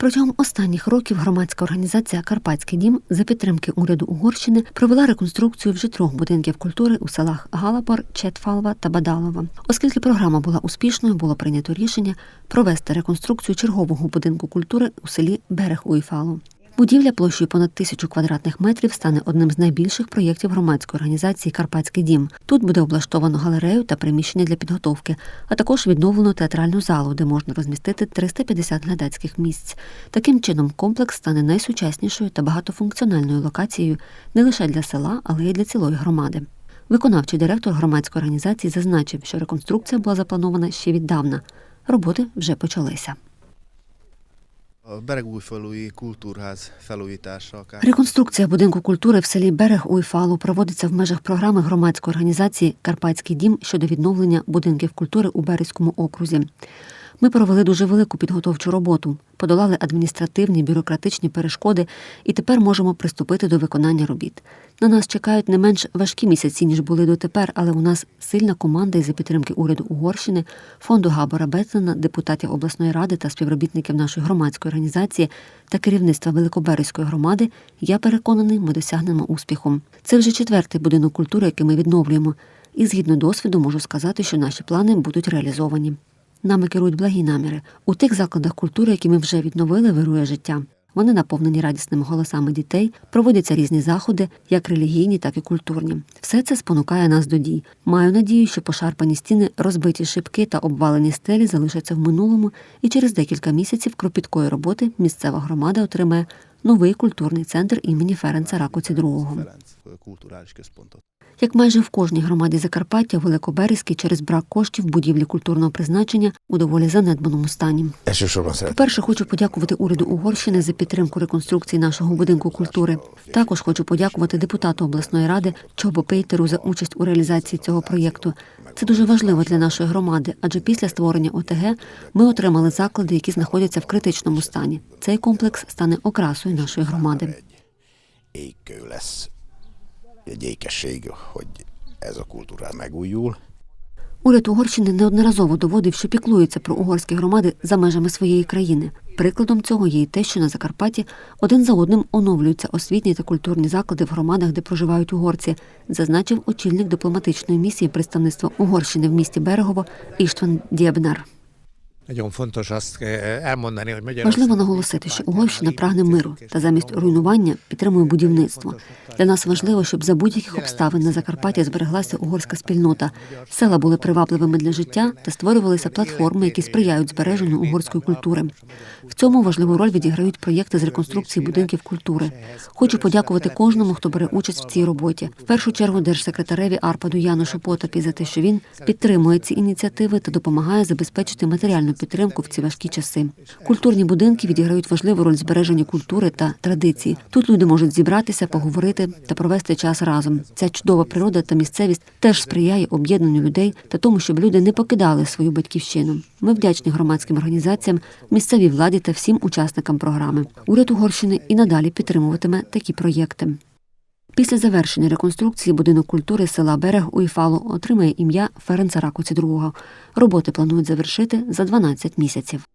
Протягом останніх років громадська організація Карпатський дім за підтримки уряду Угорщини провела реконструкцію вже трьох будинків культури у селах Галапор, Четфалва та Бадалова. Оскільки програма була успішною, було прийнято рішення провести реконструкцію чергового будинку культури у селі Берег Уйфалу. Будівля площею понад тисячу квадратних метрів стане одним з найбільших проєктів громадської організації Карпатський дім. Тут буде облаштовано галерею та приміщення для підготовки, а також відновлено театральну залу, де можна розмістити 350 глядацьких місць. Таким чином, комплекс стане найсучаснішою та багатофункціональною локацією не лише для села, але й для цілої громади. Виконавчий директор громадської організації зазначив, що реконструкція була запланована ще віддавна. Роботи вже почалися. A Beregújfalui Kultúrház felújítása Реконструкція будинку культури в селі Берег Уйфалу проводиться в межах програми громадської організації Карпатський дім щодо відновлення будинків культури у Березькому окрузі. Ми провели дуже велику підготовчу роботу, подолали адміністративні бюрократичні перешкоди і тепер можемо приступити до виконання робіт. На нас чекають не менш важкі місяці, ніж були дотепер, але у нас сильна команда із за підтримки уряду Угорщини, фонду Габора Бетлена, депутатів обласної ради та співробітників нашої громадської організації та керівництва Великоберезької громади. Я переконаний, ми досягнемо успіху. Це вже четвертий будинок культури, який ми відновлюємо. І згідно досвіду можу сказати, що наші плани будуть реалізовані. Нами керують благі наміри. У тих закладах культури, які ми вже відновили, вирує життя. Вони наповнені радісними голосами дітей, проводяться різні заходи, як релігійні, так і культурні. Все це спонукає нас до дій. Маю надію, що пошарпані стіни, розбиті шибки та обвалені стелі залишаться в минулому, і через декілька місяців кропіткої роботи місцева громада отримає новий культурний центр імені Ференца Ракоці II. Як майже в кожній громаді Закарпаття, Великоберезький через брак коштів будівлі культурного призначення у доволі занедбаному стані. По-перше, хочу подякувати уряду Угорщини за підтримку реконструкції нашого будинку культури. Також хочу подякувати депутату обласної ради Чобо Пейтеру за участь у реалізації цього проєкту. Це дуже важливо для нашої громади, адже після створення ОТГ ми отримали заклади, які знаходяться в критичному стані. Цей комплекс стане окрасою нашої громади. Ékesség, hogy ez a kultúra megújul. Уряд Угорщини неодноразово доводив, що піклується про угорські громади за межами своєї країни. Прикладом цього є й те, що на Закарпатті один за одним оновлюються освітні та культурні заклади в громадах, де проживають угорці, зазначив очільник дипломатичної місії представництва Угорщини в місті Берегово Іштван Дєбнар. Eh. Важливо наголосити, що Угорщина прагне миру та замість руйнування підтримує будівництво. Для нас важливо, щоб за будь-яких обставин на Закарпатті збереглася угорська спільнота. Села були привабливими для життя та створювалися платформи, які сприяють збереженню угорської культури. В цьому важливу роль відіграють проєкти з реконструкції будинків культури. Хочу подякувати кожному, хто бере участь в цій роботі. В першу чергу держсекретареві Арпаду Янушу Потапі за те, що він підтримує ці ініціативи та допомагає забезпечити матеріальну підтримку в ці важкі часи. Культурні будинки відіграють важливу роль збереження культури та традицій. Тут люди можуть зібратися, поговорити та провести час разом. Ця чудова природа та місцевість теж сприяє об'єднанню людей та тому, щоб люди не покидали свою батьківщину. Ми вдячні громадським організаціям, місцевій владі та всім учасникам програми. Уряд Угорщини і надалі підтримуватиме такі проєкти. Після завершення реконструкції будинок культури села Берег Уйфалу отримає ім'я Ференца Ракоці II. Роботи планують завершити за 12 місяців.